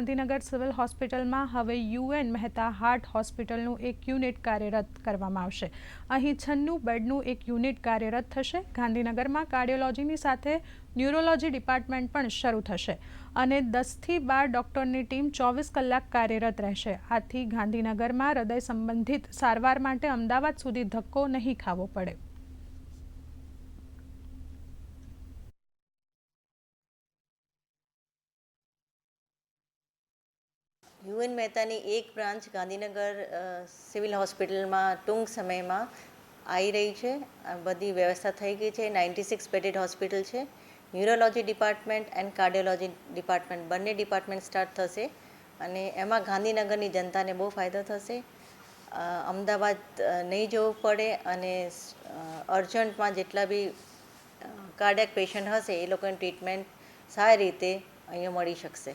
Gandhinagar civil હોસ્પિટલમાં હવે UN Mehta heart હોસ્પિટલનું એક યુનિટ કાર્યરત કરવામાં આવશે. અહીં છન્નું બેડનું એક યુનિટ કાર્યરત થશે. ગાંધીનગરમાં કાર્ડિયોલોજીની સાથે ન્યુરોલોજી ડિપાર્ટમેન્ટ પણ શરૂ થશે અને દસથી બાર ડૉક્ટરની ટીમ ચોવીસ કલાક કાર્યરત રહેશે. આથી ગાંધીનગરમાં હૃદય સંબંધિત સારવાર માટે અમદાવાદ સુધી ધક્કો નહીં ખાવો પડે. યુએન મહેતાની એક બ્રાન્ચ ગાંધીનગર સિવિલ હોસ્પિટલમાં ટૂંક સમયમાં આવી રહી છે. બધી વ્યવસ્થા થઈ ગઈ છે. નાઇન્ટી સિક્સ બેડેડ હોસ્પિટલ છે. Neurology department and cardiology department બંને ડિપાર્ટમેન્ટ સ્ટાર્ટ થશે અને એમાં ગાંધીનગરની જનતાને બહુ ફાયદો થશે. અમદાવાદ નહીં જવું પડે અને અર્જન્ટમાં જેટલા બી કાર્ડિયાક પેશન્ટ હશે એ લોકોની ટ્રીટમેન્ટ સારી રીતે અહીંયા મળી શકશે.